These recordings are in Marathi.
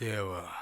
देवा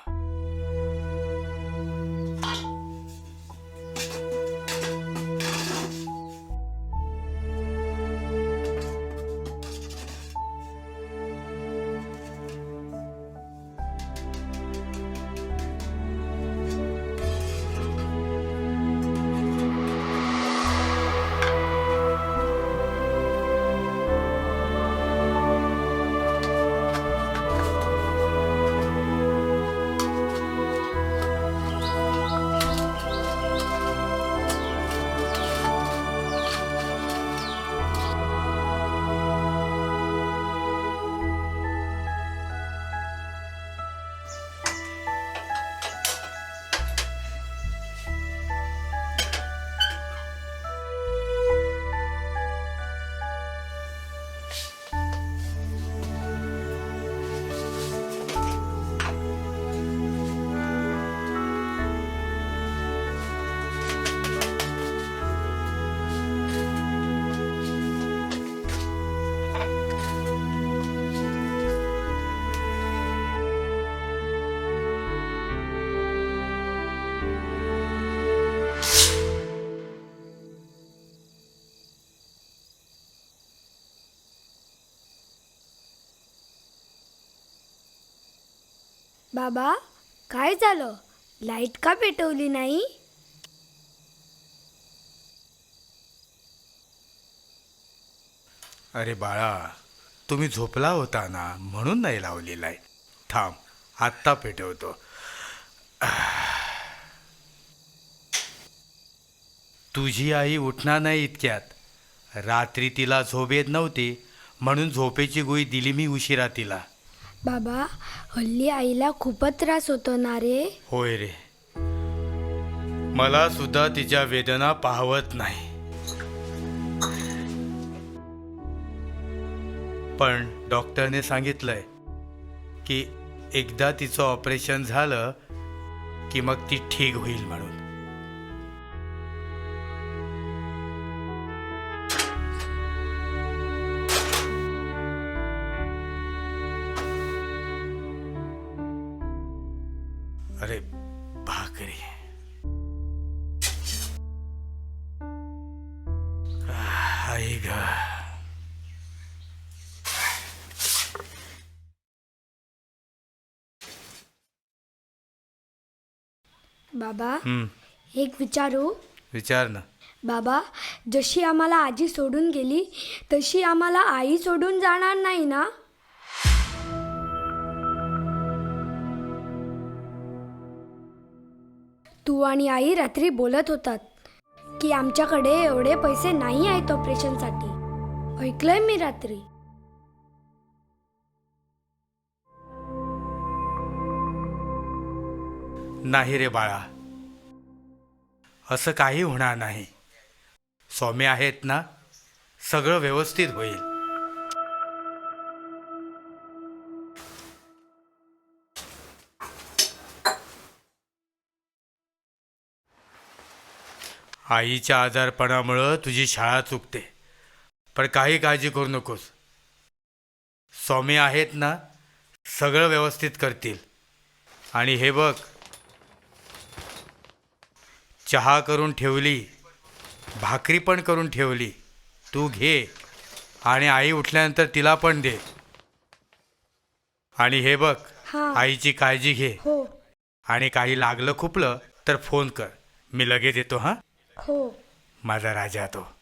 बाबा काय झालं? लाइट का पेटवली नाही? अरे बाळा तुम्ही झोपला होता ना म्हणून नाही लावली लाइट. थांब आत्ता पेटवतो. तुझी आई उठणार नाही इतक्यात. रात्री तिला झोप येत नव्हती म्हणून झोपेची गोळी दिली मी उशिरा तिला. बाबा हल्ली आईला खूपच त्रास होतो ना रे? होय रे. मला सुद्धा तिच्या वेदना पाहवत नाही. पण डॉक्टरने सांगितलंय की एकदा तिचं ऑपरेशन झालं की मग ती ठीक होईल म्हणून. अरे भाकरी. आह, आई ग. बाबा हम्म, एक विचारू विचार ना. बाबा जशी आम्हाला आजी सोडून गेली तशी आम्हाला आई सोडून जाणार नाही ना? तू आणि आई रात्री बोलत होतात की आमच्याकडे एवढे पैसे नाही आहेत ऑपरेशनसाठी. ऐकलंय मी रात्री. नाही रे बाळा. असं काही होणार नाही. सौम्य आहेत ना? सगळं व्यवस्थित होईल. आईच्या आजारपणामुळं तुझी शाळा चुकते. पण काही काळजी करू नकोस. सौम्य आहेत ना सगळं व्यवस्थित करतील. आणि हे बघ चहा करून ठेवली भाकरी पण करून ठेवली तू घे आणि आई उठल्यानंतर तिला पण दे. आणि हे बघ हा. आईची काळजी घे. हो. आणि काही लागलं खुपलं तर फोन कर. मी लगेच येतो हां? हो. माझा राजा तो.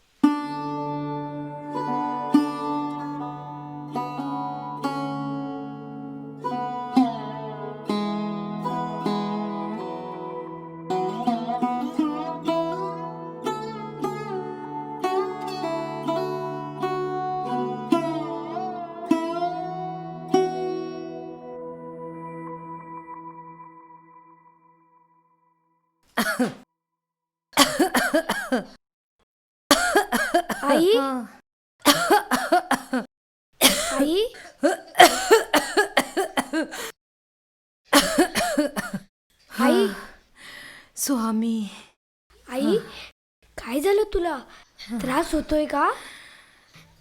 होतोय का?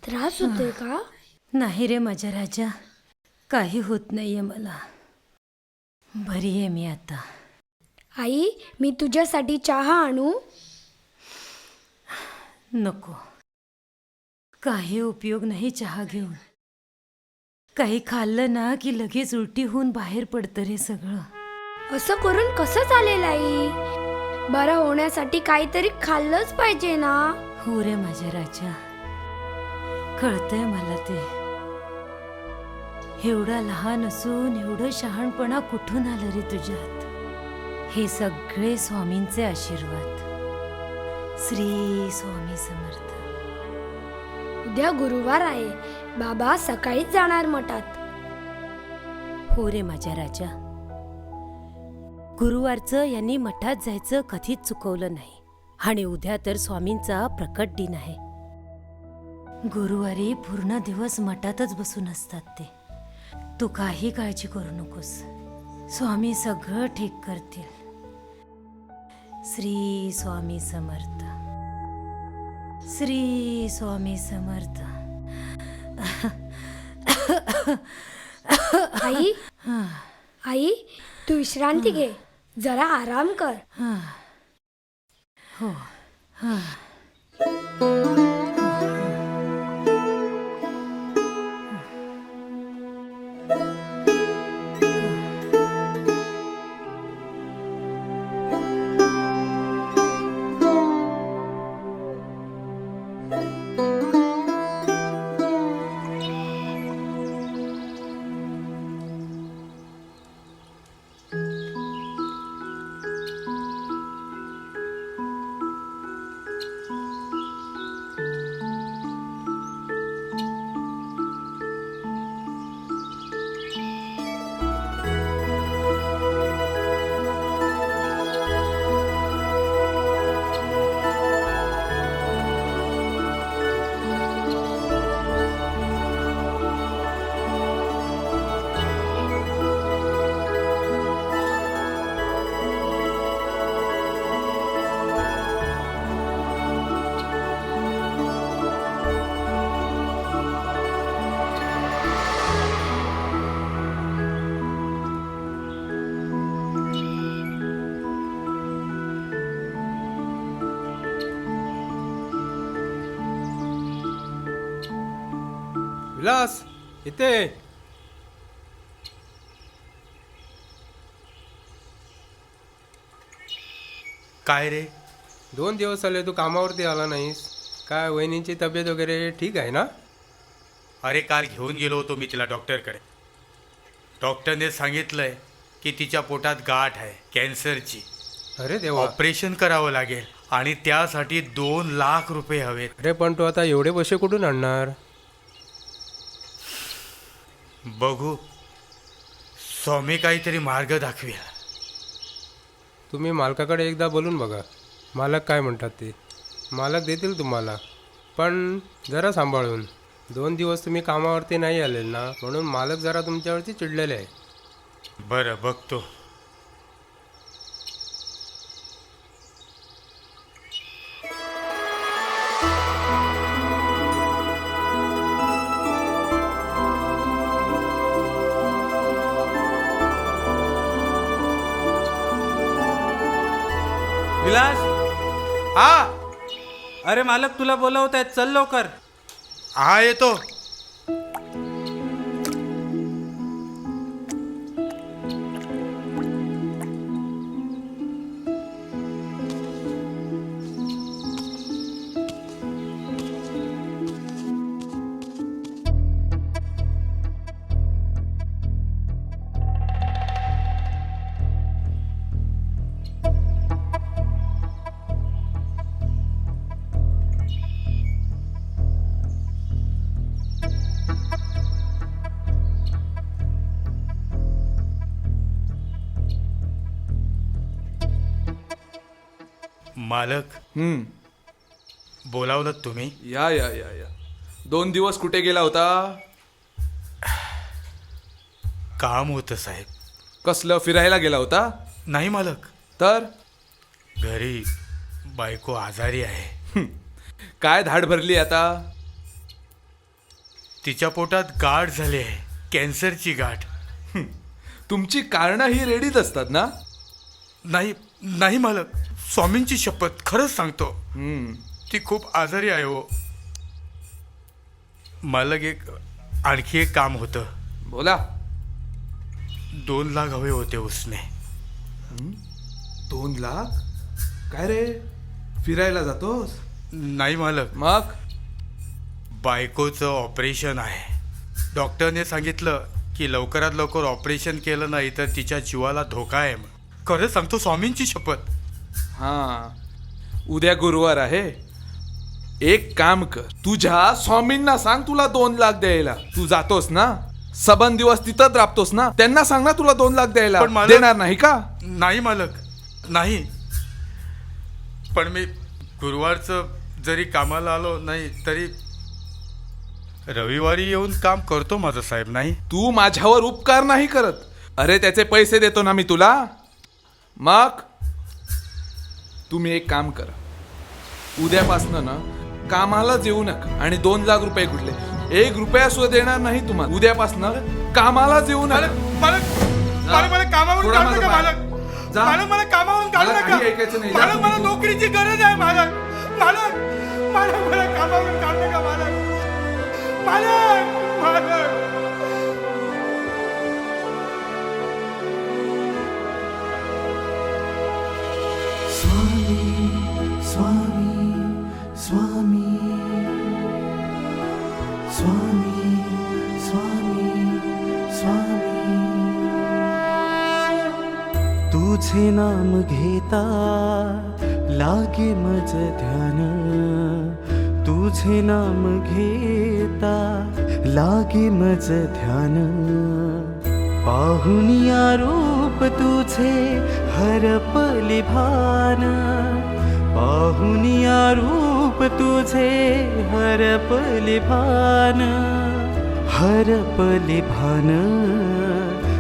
त्रास होतोय का? नाही रे माझ्या राजा. काही होत नाहीये मला. बरी आहे मी आता. आई मी तुझ्यासाठी चहा आणू? नको. काही उपयोग नाही चहा घेऊन. काही खाल्लं ना की लगेच उलटी होऊन बाहेर पडतं रे सगळं. असं करून कसं चालेल आई? बरं होण्यासाठी काहीतरी खाल्लंच पाहिजे ना. हो रे माझ्या राजा. कळतंय मला ते. एवढा लहान असून एवढं शहाणपणा कुठून आलं रे तुझ्यात? हे सगळे स्वामींचे आशीर्वाद. श्री स्वामी समर्थ. उद्या गुरुवार आहे. बाबा सकाळीच जाणार मठात. हो रे माझ्या राजा. गुरुवारचं यांनी मठात जायचं कधीच चुकवलं नाही. आणि उद्या तर स्वामींचा प्रकट दिन आहे. गुरुवारी पूर्ण दिवस मठातच बसून असतात ते. तू काही काळजी करू नकोस. स्वामी सगळं ठीक करतील. श्री स्वामी समर्थ. श्री स्वामी समर्थ. आई? आई तू विश्रांती घे. जरा आराम कर. हो विलास इथे काय रे? दोन दिवस आले तू कामावरती आला नाहीस. काय वहिनींची तब्येत वगैरे ठीक आहे ना? अरे काल घेऊन गेलो होतो मी तिला डॉक्टरकडे. डॉक्टरने सांगितलंय की तिच्या पोटात गाठ आहे कॅन्सरची. अरे देवा. ऑपरेशन करावं लागेल आणि त्यासाठी दोन लाख रुपये हवेत. अरे पण तू आता एवढे पैसे कुठून आणणार? बघू. स्वामी काहीतरी मार्ग दाखवेल तुम्ही मालकाकडे एकदा बोलून बघा. मालक काय म्हणतात ते. मालक देतील तुम्हाला. पण जरा सांभाळून. दोन दिवस तुम्ही कामावरती नाही आलेल ना? म्हणून मालक जरा तुमच्यावरती चिडलेले आहे. बरं बघतो. हा. अरे मालक तुला बोलवत आहेत चल लवकर. हा येतो. मालक. हम्म. बोलावलं तुम्ही? या या या या. दोन दिवस कुठे गेला होता? काम होतं साहेब. कसलं फिरायला गेला होता? नाही मालक. तर? घरी बायको आजारी आहे. काय धाड भरली आता? तिच्या पोटात गाठ झाली आहे. कॅन्सरची गाठ. तुमची कारणं ही रेडीच असतात ना? नाही नाही मालक. स्वामींची शपथ खरंच सांगतो. ती खूप आजारी आहे हो. मालक एक आणखी एक काम होतं. बोला. दोन लाख हवे होते उसने. दोन लाख? काय रे? फिरायला जातोस? नाही मालक. मग? बायकोचं ऑपरेशन आहे. डॉक्टरने सांगितलं की लवकरात लवकर ऑपरेशन केलं नाही तर तिच्या जीवाला धोका आहे खरं सांगतो स्वामींची शपथ. हा. उद्या गुरुवार आहे. एक काम कर. तुझ्या स्वामींना सांग तुला दोन लाख द्यायला. तू जातोस ना? सबन दिवस तिथंच राबतोस ना? त्यांना सांग ना तुला दोन लाख द्यायला. पण देणार नाही का? नाही मालक. नाही. पण मी गुरुवारचं जरी कामाला आलो नाही तरी रविवारी येऊन काम करतो माझं साहेब नाही? तू माझ्यावर उपकार नाही करत. अरे त्याचे पैसे देतो ना मी तुला. मग? तुम्ही एक काम करा. उद्यापासनं ना कामालाच येऊ नका आणि दोन लाख रुपये कुठले? एक रुपया सुद्धा देणार नाही तुम्हाला. उद्यापासनं कामालाच येऊ नका. मला थोडा माझा मालक. जा. मालक मला कामावरून काढू मला नका. काही ऐकायचं नाही. जा तुम्ही. मला नोकरीची गरज आहे मालक. मालक मालक मला कामावरून काढू नका मालक. मालक मालक. तुझे नाम घेता लागे मज ध्यान. तुझे नाम घेता लागे मज ध्यान. पाहुनिया रूप तुझे हरपले भान. पाहुनिया रूप तुझे हरपले भान. हरपले भान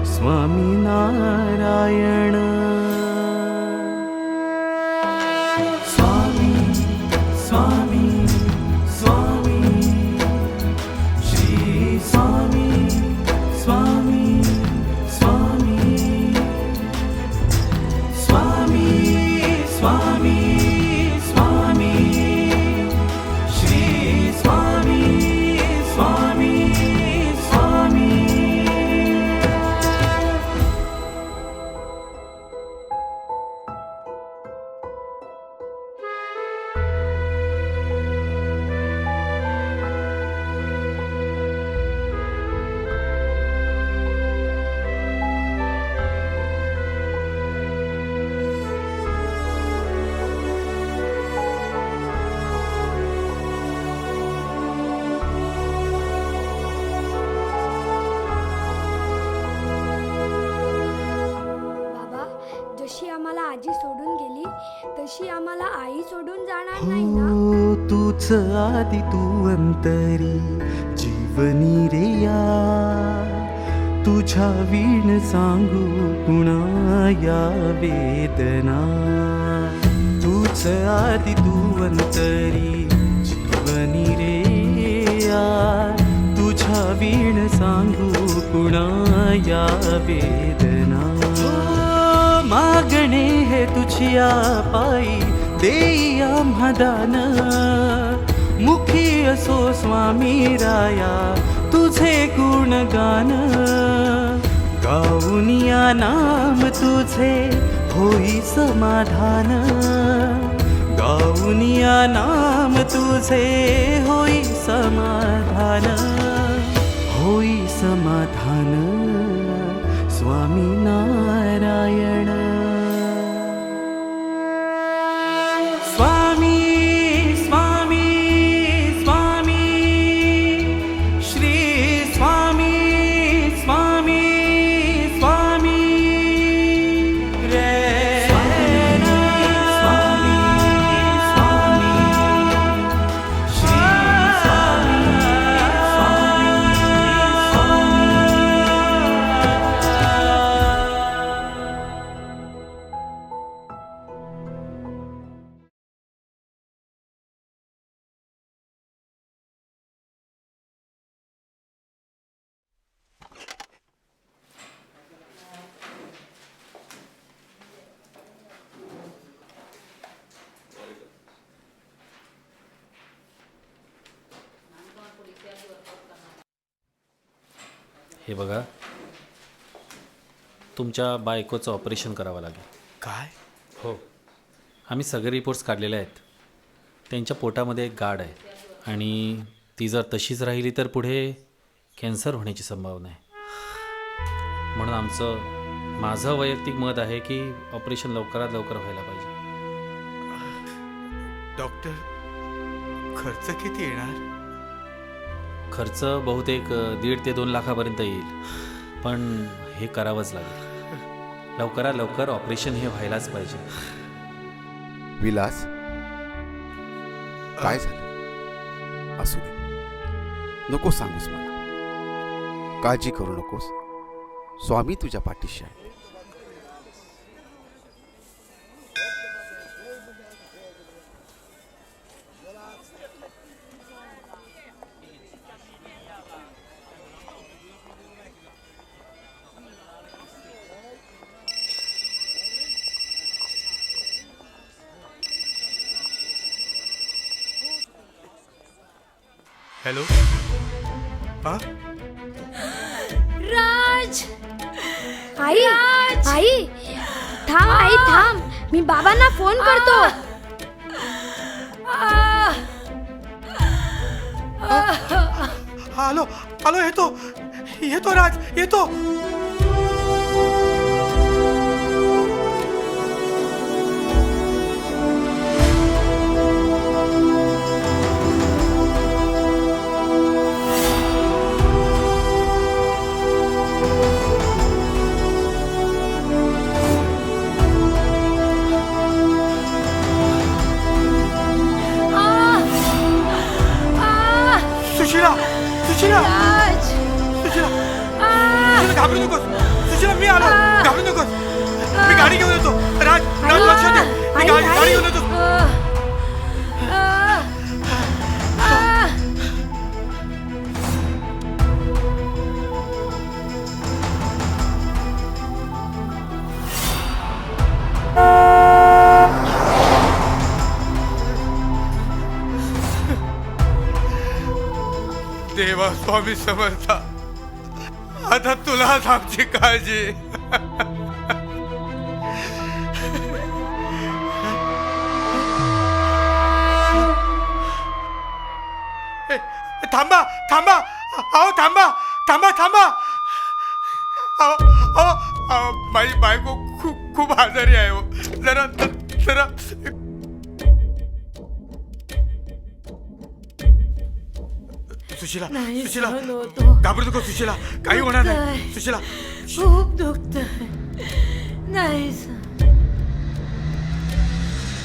स्वामी नारायण. आजी सोडून गेली तशी आम्हाला आई सोडून जाणार नाही ना? हो तूच आदि तू अंतरी जीवनी रे या. तुझ्या वीण सांगू कुणा या वेदना. तूच आदि तू अंतरी जीवनी रे या. तुझ्या वीण सांगू कुणा या वेदना. मागणे हे तुझिया पायी देई आम्हा दान मुखी असो स्वामी राया तुझे गुणगान। गाऊनिया नाम तुझे होई समाधान। गाऊनिया नाम तुझे होई समाधान। होई समाधान। हे बघा. तुमच्या बायकोचं ऑपरेशन करावं लागेल. काय? हो. आम्ही सगळे रिपोर्ट्स काढलेले आहेत. त्यांच्या पोटामध्ये एक गाड आहे. आणि ती जर तशीच राहिली तर पुढे कॅन्सर होण्याची संभावना आहे. म्हणून आमचं माझं वैयक्तिक मत आहे की ऑपरेशन लवकरात लवकर व्हायला पाहिजे. डॉक्टर खर्च किती येणार? खर्च बहुतेक दीड ते दोन लाखापर्यंत येईल. पण हे करावंच लागेल. लवकरात लवकर ऑपरेशन हे व्हायलाच पाहिजे. विलास? काय झालं? असू दे. नको सांगूस मला. काळजी करू नकोस. स्वामी तुझ्या पाठीशी आहे. हॅलो. हा राज! आई आई थांब आई थांब. मी बाबांना फोन करतो. आलो आलो येतो. येतो राज येतो. सुशिला सुशिला सुशिला घाबरू नकोस सुशिला मी आलो घाबरू नकोस मी गाडी घेऊन येतो राज राज लक्ष दे मी गाडी. गाडी घेऊन येतो देवा स्वामी समजता आता तुलाच आमची काळजी. थांबा थांबा. अहो थांबा थांबा थांबा. अहो अहो अहो, माझी बायको खूप खूप आजारी आहे हो. जरा जरा सुशिला नाही सुशिला सहन होतो. घाबरू नको सुशिला काही होणार नाही दुखतंय. सुशिला खूप दुखत नाही सहन.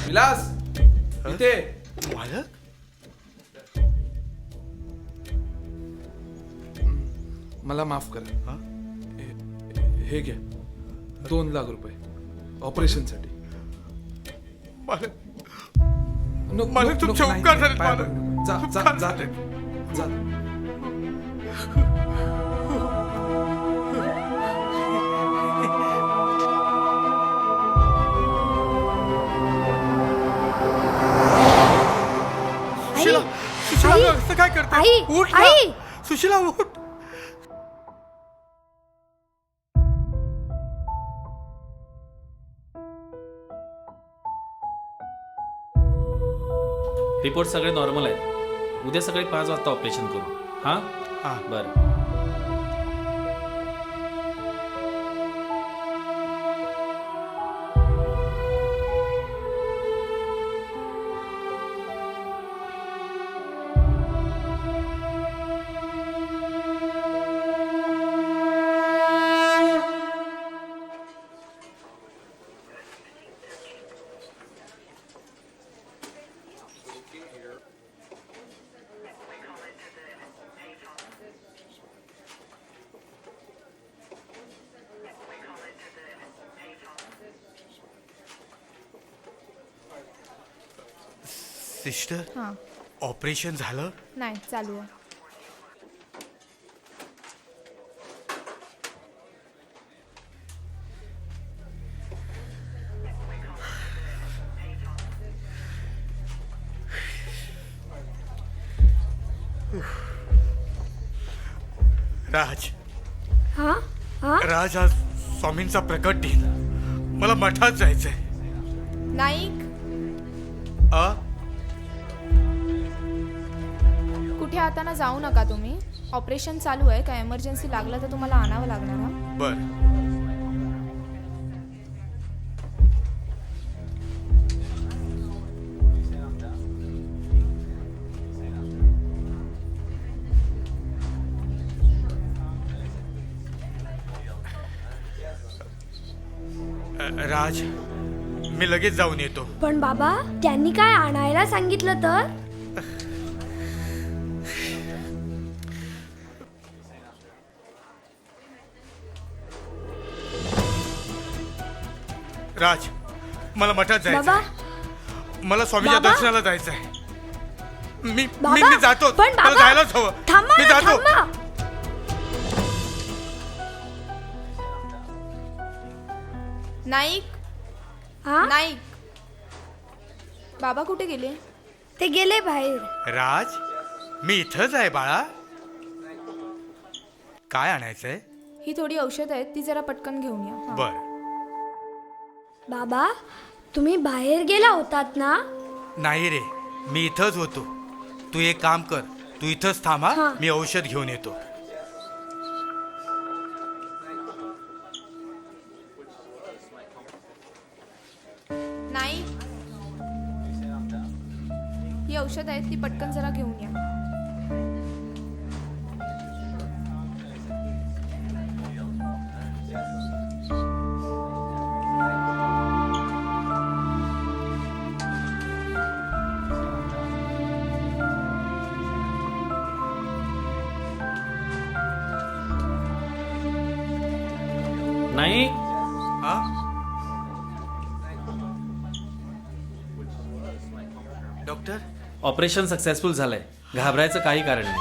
विलास इथे मालक मला माफ करा हा? हे- हे घ्या दोन लाख रुपये ऑपरेशनसाठी मालक नको- मालक, नको- तुमचे नको, नाही, उपकार झालेत, पाया मालक. पडू. जा जा उपकार जा झालेत. जा सुशिला सुशिला आई, असं काय करते आई, उठ ना. आई. सुशिला उठ रिपोर्ट सगळे नॉर्मल आहेत उद्या सकाळी पाच वाजता ऑपरेशन करू. हां? हा. बरं. सिस्टर हां. ऑपरेशन झालं? नाही चालू आहे. राज. हा? हा? राज आज स्वामींचा प्रकट दिन मला मठात जायचंय. नाईक आता जाऊ नका तुम्ही. ऑपरेशन चालू आहे काय एमर्जन्सी लागलं तर तुम्हाला आणावं लागणार हा? बर. राज मी लगेच जाऊन येतो. पण बाबा त्यांनी काय आणायला सांगितलं तर? राज मला मठात बाबा. जायचं मला स्वामीच्या बाबा? दर्शनाला जायचंय. मी मी बाबा. मी जातो. पण मला बाबा जायलाच हवं. थांबा मी ना, जातो. थांबा नाईक. हा? नाईक. बाबा कुठे गेले? ते गेले बाहेर. राज मी इथंच आहे बाळा. काय आणायचंय? ही थोडी औषध आहेत ती जरा पटकन घेऊन या. हा. बर. बाबा तुम्ही बाहेर गेला होतात ना? नाही रे मी इथंच होतो. तू एक काम कर तू इथंच थांबा हा. मी औषध घेऊन येतो. नाईक ही औषध आहेत ती पटकन जरा घेऊन या. डॉक्टर? ऑपरेशन सक्सेसफुल झालंय. घाबरायचं काही कारण नाही.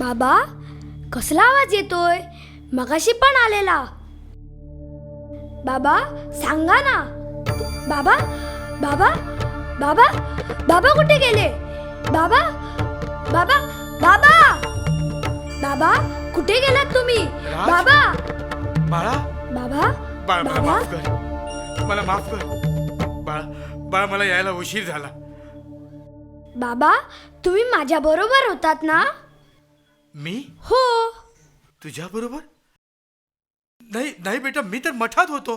बाबा कसला आवाज येतोय? मगाशी पण आलेला. बाबा सांगा ना. बाबा बाबा बाबा बाबा कुठे गेले? बाबा बाबा बाबा! बाबा कुठे गेलात तुम्ही? राज? बाबा! बाळा? बाबा? बाळ मला बाबा? माफ कर. मला माफ कर. बाळा बाळा मला यायला उशीर झाला. बाबा तुम्ही माझ्या बरोबर होतात ना? मी? हो. तुझ्या बरोबर? नाही नाही बेटा मी तर मठात होतो.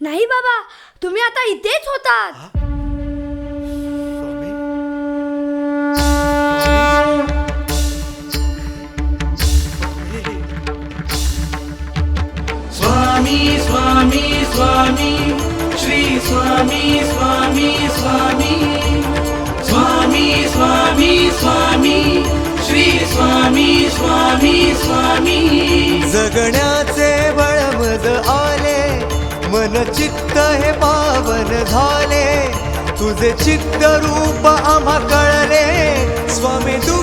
नाही बाबा तुम्ही आता इथेच होतात. हा? स्वामी श्री स्वामी स्वामी स्वामी स्वामी स्वामी स्वामी श्री स्वामी स्वामी स्वामी. जगण्याचे बळमज आले मन चित्त हे पावन झाले. तुझे चित्त रूप आम्हा कळले. स्वामी तू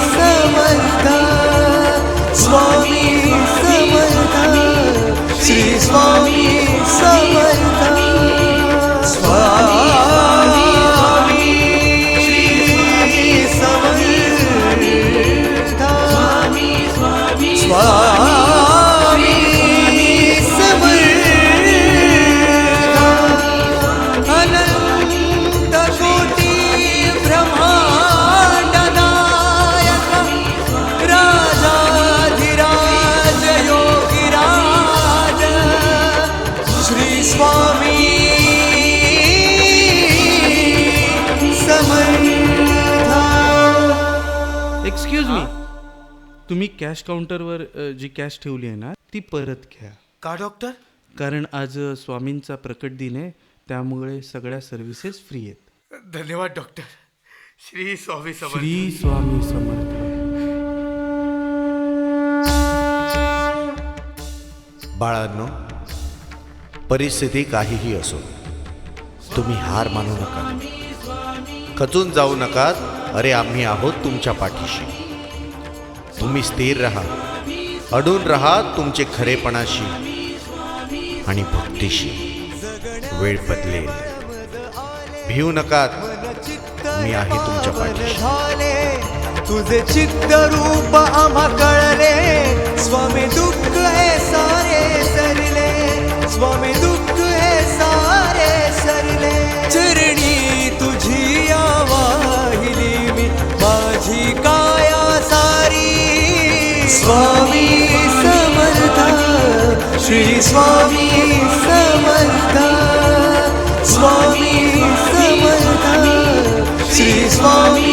तुम्ही कॅश काउंटरवर अ, जी कॅश ठेवली आहे ना ती परत घ्या. का डॉक्टर कारण आज अ, स्वामींचा प्रकट दिन आहे त्यामुळे सगळ्या सर्व्हिसेस फ्री आहेत. धन्यवाद डॉक्टर श्री स्वामी समर्थ. श्री स्वामी समर्थ. बाळांनो परिस्थिती काहीही असो तुम्ही हार मानू नका. खचून जाऊ नकात अरे आम्ही आहोत तुमच्या पाठीशी. तुम्ही स्थिर राहा. अडून राहा तुमचे खरेपणाशी आणि भक्तीशी. वेळ बदलेल भिवू नकात. मी आहे तुमच्या पाठीशी. झाले तुझे चित्त रूप आम्हा कळले. स्वामी दुःख हे सारे सरले. स्वामी दुःख हे सारे स्वामी समर्थ स्वामी समर्थ श्री स्वामी समर्थ